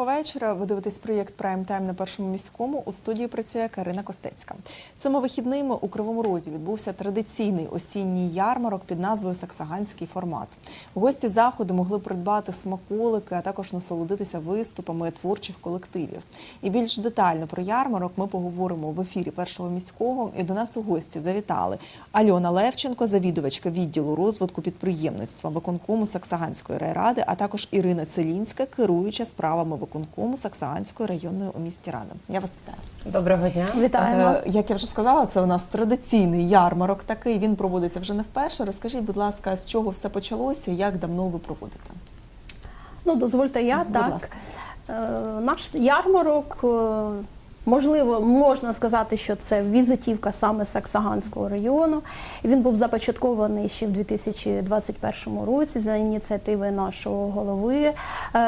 Доброго вечора. Ви дивитесь проєкт Прайм Тайм на першому міському. У студії працює Карина Костецька. Цими вихідними у Кривому Розі відбувся традиційний осінній ярмарок під назвою Саксаганський формат. Гості заходу могли придбати смаколики, а також насолодитися виступами творчих колективів. І більш детально про ярмарок ми поговоримо в ефірі першого міського. І до нас у гості завітали Альона Левченко, завідувачка відділу розвитку підприємництва виконкому Саксаганської райради, а також Ірина Целінська, керуюча справами виконкому Саксаганської районної у місті Рада. Я вас вітаю. Доброго дня. Вітаємо. Е, Як я вже сказала, це у нас традиційний ярмарок такий. Він проводиться вже не вперше. Розкажіть, будь ласка, з чого все почалося, як давно ви проводите? Ну, дозвольте я Будь так. ласка. Е, Наш ярмарок, е, можливо, можна сказати, що це візитівка саме Саксаганського району. Він був започаткований ще в 2021 році за ініціативи нашого голови е,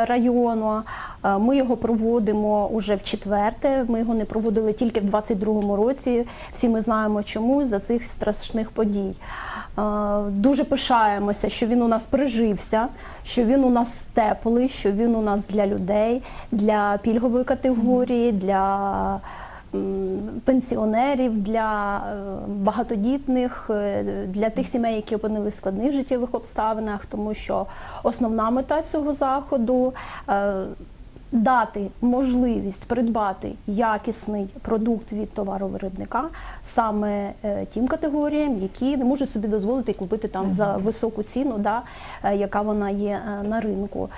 району. Е, Ми його проводимо уже в четверте. Ми його не проводили тільки в 2022 році. Всі ми знаємо, чому за цих страшних подій. Е, Дуже пишаємося, що він у нас прижився, що він у нас теплий, що він у нас для людей, для пільгової категорії, для пенсіонерів, для е, багатодітних, е, для тих сімей, які опинилися в складних життєвих обставинах, тому що основна мета цього заходу. Дати можливість придбати якісний продукт від товаровиробника саме е, тим категоріям, які не можуть собі дозволити купити там за високу ціну, да, е, яка вона є е, на ринку.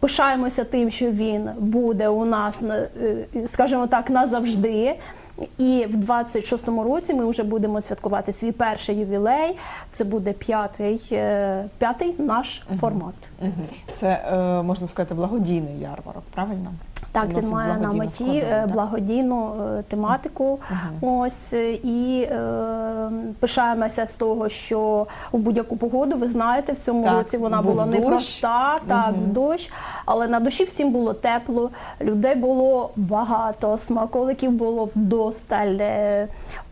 Пишаємося тим, що він буде у нас, на- скажімо так, назавжди. І в 26-му році ми вже будемо святкувати свій перший ювілей. Це буде п'ятий, е, п'ятий наш формат. Це е, можна сказати благодійний ярмарок, правильно? Так, він має на меті е, благодійну е, тематику. Ось е, і е, пишаємося з того, що в будь-яку погоду, ви знаєте, в цьому Так, році вона була дощ. непроста, так, в дощ, але на душі всім було тепло, людей було багато, смаколиків було вдосталь.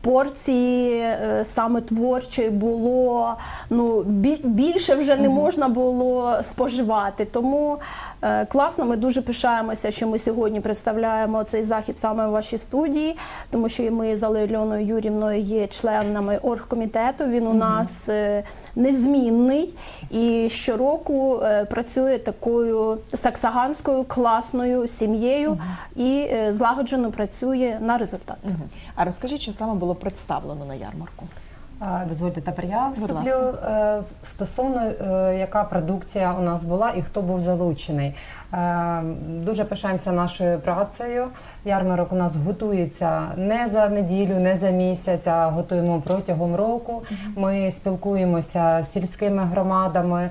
Порції е, саме творчої було ну більше вже не можна було споживати. Тому е, класно, ми дуже пишаємося, що ми сьогодні представляємо цей захід саме у вашій студії, тому що ми з Альоною Юрівною є членами оргкомітету. Він у нас е, незмінний і щороку працює такою саксаганською класною сім'єю і злагоджено працює на результат. А розкажіть, що саме було представлено на ярмарку? Дозвольте, тепер я вступлю Е, стосовно е, яка продукція у нас була і хто був залучений. Е, Дуже пишаємося нашою працею. Ярмарок у нас готується не за неділю, не за місяць, а готуємо протягом року. Ми спілкуємося з сільськими громадами.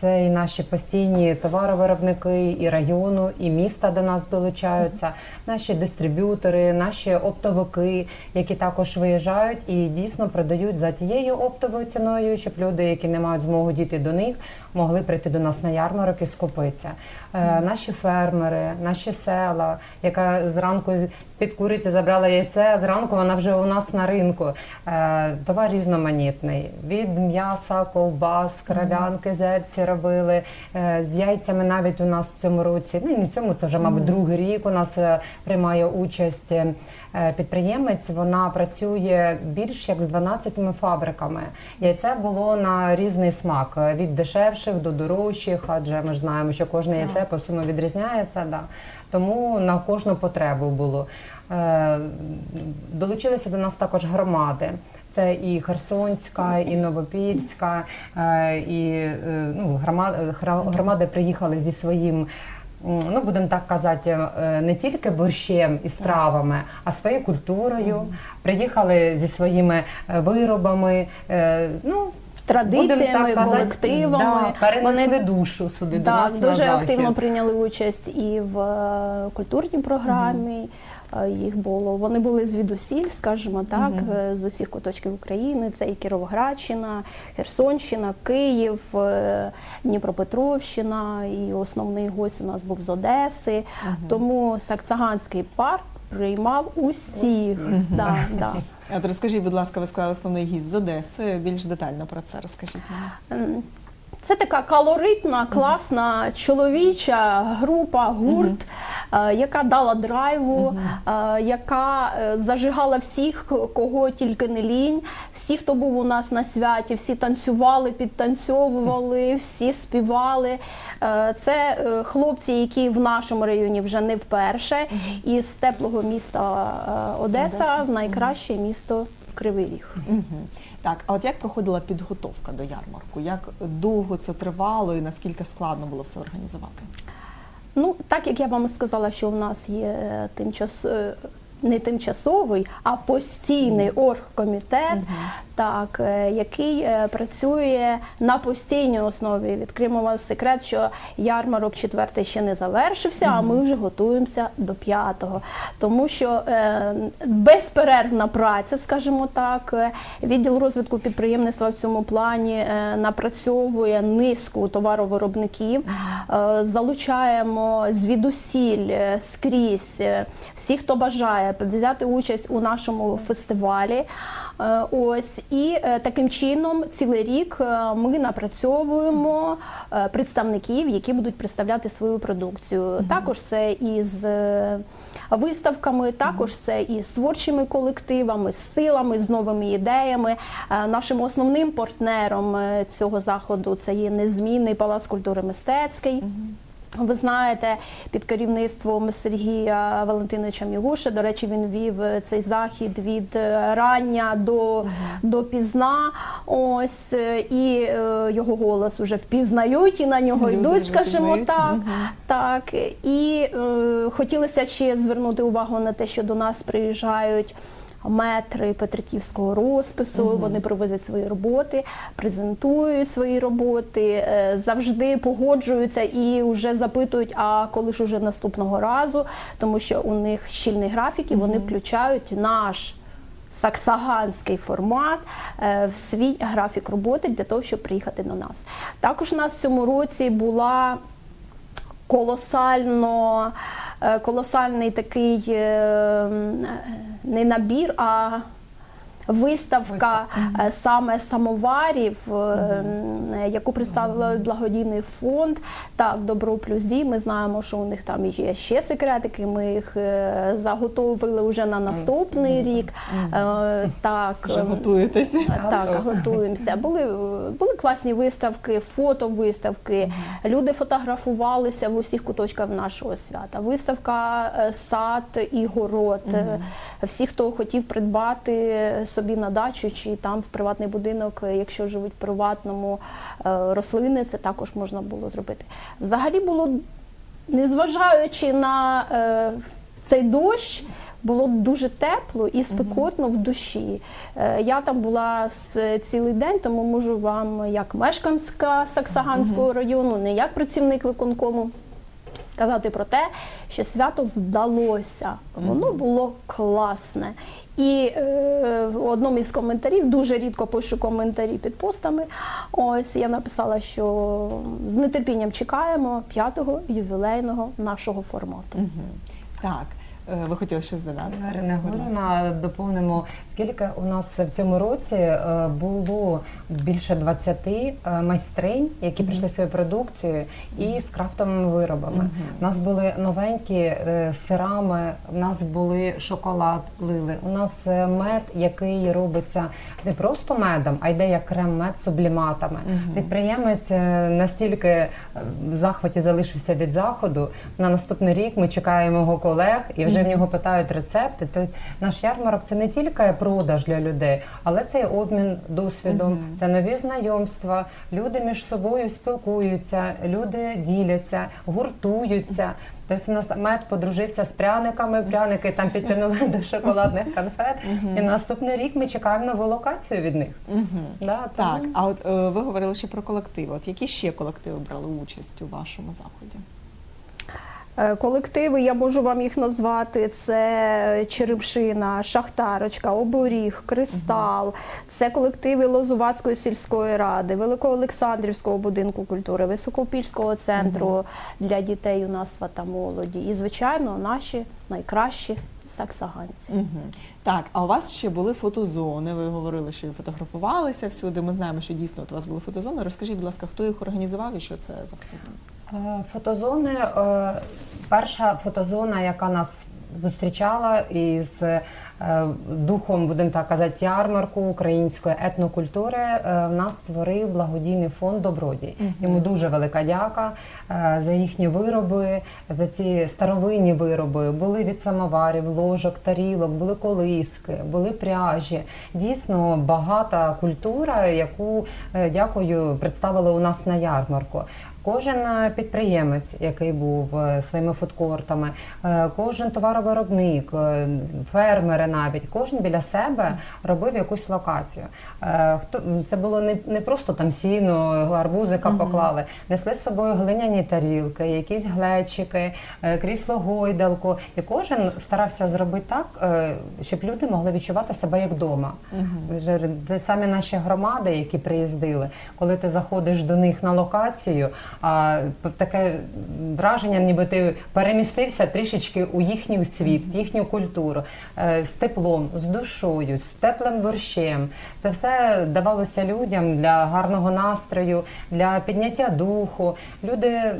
Це і наші постійні товаровиробники, і району, і міста до нас долучаються, наші дистриб'ютори, наші оптовики, які також виїжджають і дійсно продають за тією оптовою ціною, щоб люди, які не мають змогу дійти до них, могли прийти до нас на ярмарок і скупитися. Е, Наші фермери, наші села, яка зранку з під куриці забрала яйце, а зранку вона вже у нас на ринку. Е, Товар різноманітний. Від м'яса, ковбас, крав'янки, зерці робили. Е, З яйцями навіть у нас в цьому році, ну і не в цьому, це вже, мабуть, другий рік у нас е, приймає участь підприємець. Вона працює більш як з 12 фабриками. Яйце було на різний смак від дешевших до дорожчих, адже ми ж знаємо, що кожне яйце по сумі відрізняється. Да. Тому на кожну потребу було. Е, Долучилися до нас також громади. Це і Херсонська, і Новопільська, е, і е, ну, громади, громади приїхали зі своїм. Ну, будемо так казати, е, не тільки борщем і стравами, а своєю культурою. Приїхали зі своїми е, виробами. е, Ну, Традиціями, так казати, колективами. да, перенесли Вони душу сюди до Так, нас на дуже захід. активно прийняли участь і в е, культурній програмі. Е, Їх було вони були звідусіль, скажімо так, е, з усіх куточків України. Це і Кіровоградщина, Херсонщина, Київ, Дніпропетровщина. І основний гость у нас був з Одеси. Тому Саксаганський парк приймав усіх. Да, да. От розкажіть, будь ласка, ви сказали основний гість з Одеси. Більш детально про це розкажіть Це така калоритна, класна чоловіча група, гурт, е, яка дала драйву, е, яка е, зажигала всіх, кого тільки не лінь. Всі, хто був у нас на святі, всі танцювали, підтанцьовували, всі співали. Е, Це е, хлопці, які в нашому районі вже не вперше, із теплого міста е, Одеса Одеса. в найкраще місто Кривий Ріг. Угу. Так, а от як проходила підготовка до ярмарку? Як довго це тривало і наскільки складно було все організувати? Ну, так як я вам сказала, що в нас є тимчас... не тимчасовий, а постійний оргкомітет, так, е, який е, працює на постійній основі. Відкриємо вас секрет, що ярмарок четвертий ще не завершився, а ми вже готуємося до п'ятого. Тому що е, безперервна праця, скажімо так, відділ розвитку підприємництва в цьому плані напрацьовує низку товаровиробників, залучаємо звідусіль скрізь всіх, хто бажає взяти участь у нашому фестивалі. Е, Ось і е, таким чином цілий рік е, ми напрацьовуємо е, представників, які будуть представляти свою продукцію. Також це із е, виставками, також це і з творчими колективами, з силами, з новими ідеями. Е, Нашим основним партнером е, цього заходу це є незмінний палац культури мистецький. Ви знаєте, під керівництвом Сергія Валентиновича Мігуша, до речі, він вів е, цей захід від е, рання до, до пізна. Ось е, і е, його голос вже впізнають і на нього Люди йдуть, скажімо так. Так і е, хотілося ще звернути увагу на те, що до нас приїжджають. Метри Петриківського розпису, вони привозять свої роботи, презентують свої роботи, е, завжди погоджуються і вже запитують, а коли ж уже наступного разу, тому що у них щільний графік і вони включають наш саксаганський формат е, в свій графік роботи для того, щоб приїхати до нас. Також у нас в цьому році була колосально, е, колосальний такий е, е, не набір, а виставка е, саме самоварів, е, м, яку представила благодійний фонд. Так, Добро плюс дій. Ми знаємо, що у них там є ще секретики. Ми їх е, заготовили вже на наступний рік. Е, Так, Вже готуєтесь? так, готуємося. Були, були класні виставки, фотовиставки. Люди фотографувалися в усіх куточках нашого свята. Виставка е, сад і город. Е, Всі, хто хотів придбати собі на дачу чи там в приватний будинок, е, якщо живуть в приватному е, рослини, це також можна було зробити. Взагалі було незважаючи на е, цей дощ, було дуже тепло і спекотно в душі. Я там була з цілий день, тому можу вам, як мешканська Саксаганського району, не як працівник виконкому. Сказати про те, що свято вдалося, воно було класне. І е, в одному із коментарів дуже рідко пишу коментарі під постами. Ось я написала, що з нетерпінням чекаємо п'ятого ювілейного нашого формату. Угу. Так, ви хотіли щось додати? Ірина Будь доповнимо, скільки у нас в цьому році е, було більше 20 е, майстринь, які прийшли своєю продукцією і з крафтовими виробами. У нас були новенькі е, сирами, у нас були шоколад лили, у нас е, мед, який робиться не просто медом, а йде як крем-мед з субліматами. Підприємець е, настільки е, в захваті залишився від заходу. На наступний рік ми чекаємо його колег і вже в нього питають рецепти. Тобто наш ярмарок це не тільки продаж для людей, але це і обмін досвідом, це нові знайомства. Люди між собою спілкуються, люди діляться, гуртуються. Тобто у нас мед подружився з пряниками, пряники там підтягнули до шоколадних конфет. І наступний рік ми чекаємо нову локацію від них. Да, Так, а от е, ви говорили ще про колективи. От які ще колективи брали участь у вашому заході? Е, Колективи, я можу вам їх назвати: це Черемшина, Шахтарочка, Оборіг, Кристал, це колективи Лозувацької сільської ради, Великоолександрівського будинку культури, Високопільського центру для дітей, юнацтва та молоді. І, звичайно, наші найкращі саксаганці. Угу. Так, а у вас ще були фотозони. Ви говорили, що фотографувалися всюди. Ми знаємо, що дійсно от у вас були фотозони. Розкажіть, будь ласка, хто їх організував і що це за фотозони? Е, Фотозони. е, Перша фотозона, яка нас зустрічала із е, духом, будемо так казати, ярмарку української етнокультури, е, в нас створив благодійний фонд Добродій. Йому дуже велика дяка е, за їхні вироби, за ці старовинні вироби. Були від самоварів, ложок, тарілок, були колиски, були пряжі. Дійсно багата культура, яку е, дякую, представили у нас на ярмарку. Кожен е, підприємець, який був е, своїми фудкортами, е, кожен товаровиробник, е, фермери навіть, кожен біля себе робив якусь локацію. Е, Хто це було не, не просто там сіно, арбузика поклали, несли з собою глиняні тарілки, якісь глечики, е, крісло гойдалку. І кожен старався зробити так, е, щоб люди могли відчувати себе як вдома. Де самі наші громади, які приїздили, коли ти заходиш до них на локацію, а таке враження, ніби ти перемістився трішечки у їхній світ, в їхню культуру теплом, з душою, з теплим борщем. Це все давалося людям для гарного настрою, для підняття духу. Люди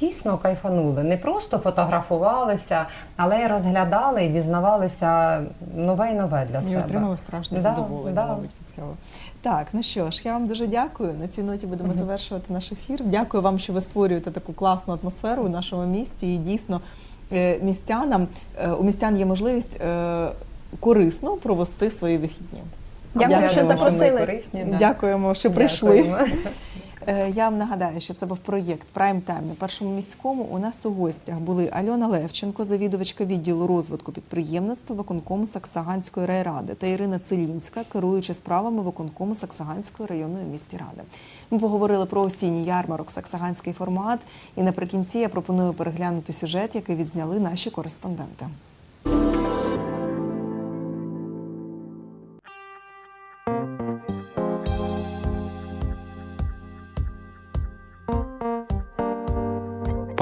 дійсно кайфанули, не просто фотографувалися, але й розглядали і дізнавалися нове і нове для І себе. отримали справжнє Да, задоволення, да. мабуть, від цього. Так, ну що ж, я вам дуже дякую. На цій ноті будемо завершувати наш ефір. Дякую вам, що ви створюєте таку класну атмосферу у нашому місті. І дійсно е, містянам е, у містян є можливість е, корисно провести свої вихідні. Дякую, що запросили. корисні, да. Дякуємо, що прийшли. Дякуємо. Е, Я вам нагадаю, що це був проєкт Прайм Тайм на першому міському. У нас у гостях були Альона Левченко, завідувачка відділу розвитку підприємництва виконкому Саксаганської райради та Ірина Целінська, керуюча справами виконкому Саксаганської районної місті ради. Ми поговорили про осінній ярмарок Саксаганський формат. І наприкінці я пропоную переглянути сюжет, який відзняли наші кореспонденти.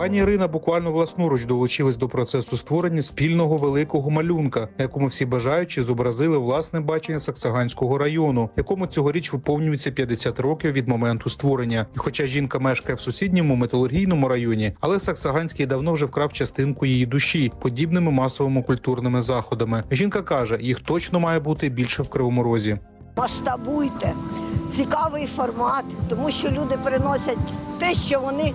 Пані Ірина буквально власноруч долучилась до процесу створення спільного великого малюнка, на якому всі бажаючі зобразили власне бачення Саксаганського району, якому цьогоріч виповнюється 50 років від моменту створення. І хоча жінка мешкає в сусідньому металургійному районі, але Саксаганський давно вже вкрав частинку її душі подібними масовими культурними заходами. Жінка каже, їх точно має бути більше в Кривому Розі. Масштабуйте. Цікавий формат, тому що люди приносять те, що вони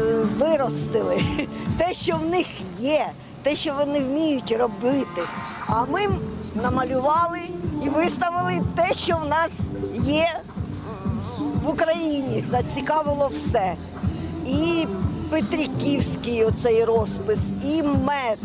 е, виростили, те, що в них є, те, що вони вміють робити. А ми намалювали і виставили те, що в нас є в Україні. Зацікавило все. І Петриківський оцей розпис, і мед,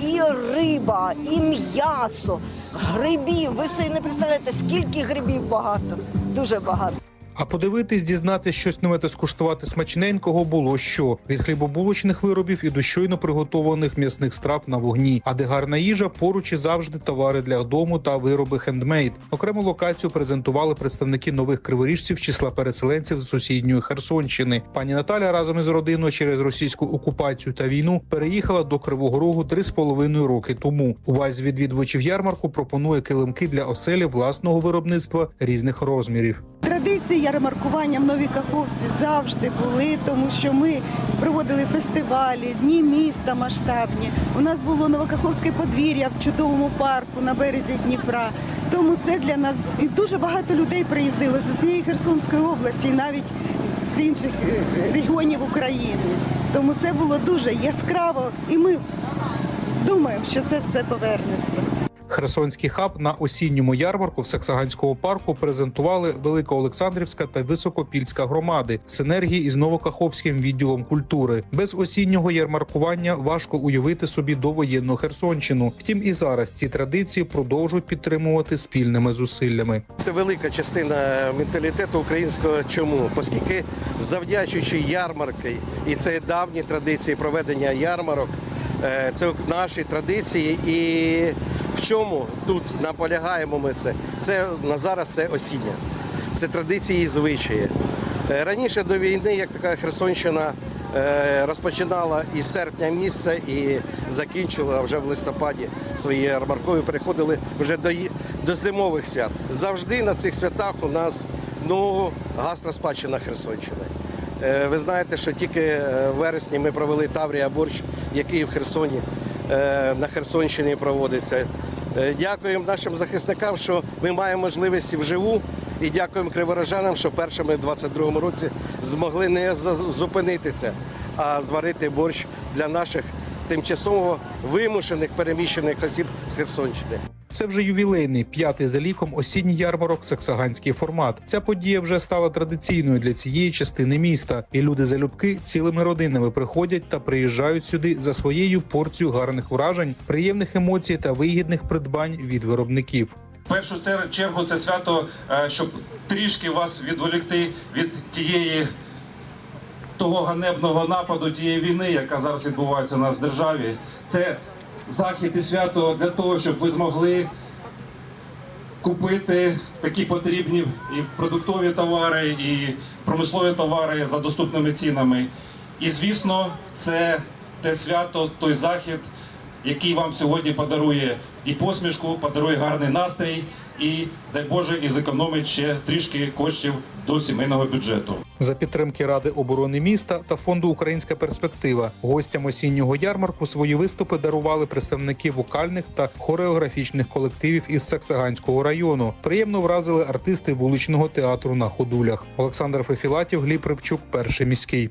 і риба, і м'ясо, грибів. Ви собі не представляєте, скільки грибів багато, дуже багато. А подивитись, дізнатися щось нове та скуштувати смачненького було що від хлібобулочних виробів і до щойно приготованих м'ясних страв на вогні. А де гарна їжа, поруч і завжди товари для дому та вироби хендмейд. Окрему локацію презентували представники нових криворіжців числа переселенців з сусідньої Херсонщини. Пані Наталя разом із родиною через російську окупацію та війну переїхала до Кривого Рогу три з половиною роки тому. Увазі відвідувачів ярмарку пропонує килимки для оселі власного виробництва різних розмірів. Традиції ярмаркування в Новій Каховці завжди були, тому що ми проводили фестивалі, дні міста масштабні. У нас було Новокаховське подвір'я в чудовому парку на березі Дніпра. Тому це для нас і дуже багато людей приїздили з усієї Херсонської області, і навіть з інших е, регіонів України. Тому це було дуже яскраво, і ми думаємо, що це все повернеться. Херсонський хаб на осінньому ярмарку в Саксаганського парку презентували Великоолександрівська та Високопільська громади в синергії із Новокаховським відділом культури. Без осіннього ярмаркування важко уявити собі довоєнну Херсонщину. Втім, і зараз ці традиції продовжують підтримувати спільними зусиллями. Це велика частина менталітету українського. Чому? Оскільки завдячуючи ярмарки, і це давні традиції проведення ярмарок, е, це наші традиції. І чому тут наполягаємо ми це? Це на зараз це осіння, це традиції і звичаї. Е, Раніше до війни, як така Херсонщина е, розпочинала із серпня місяця і закінчила вже в листопаді свої ярмаркові. Переходили вже до, до зимових свят. Завжди на цих святах у нас ну, гастроспадщина Херсонщини. Е, Ви знаєте, що тільки в вересні ми провели Таврія борщ, який в Херсоні на Херсонщині проводиться. Е, Дякуємо нашим захисникам, що ми маємо можливість вживу. І дякуємо криворожанам, що першими в 22-му році змогли не зупинитися, а зварити борщ для наших тимчасово вимушених переміщених осіб з Херсонщини. Це вже ювілейний п'ятий за ліком осінній ярмарок Саксаганський формат. Ця подія вже стала традиційною для цієї частини міста, і люди залюбки цілими родинами приходять та приїжджають сюди за своєю порцією гарних вражень, приємних емоцій та вигідних придбань від виробників. Першу чергу це свято, е, щоб трішки вас відволікти від тієї того ганебного нападу, тієї війни, яка зараз відбувається у нас в державі. Це захід і свято для того, щоб ви змогли купити такі потрібні і продуктові товари, і промислові товари за доступними цінами. І звісно, це те свято, той захід, який вам сьогодні подарує і посмішку, подарує гарний настрій, і дай Боже, і зекономить ще трішки коштів до сімейного бюджету. За підтримки Ради оборони міста та фонду Українська перспектива гостям осіннього ярмарку свої виступи дарували представники вокальних та хореографічних колективів із Саксаганського району. Приємно вразили артисти вуличного театру на ходулях. Олександр Фефілатів, Гліб Рибчук, перший міський.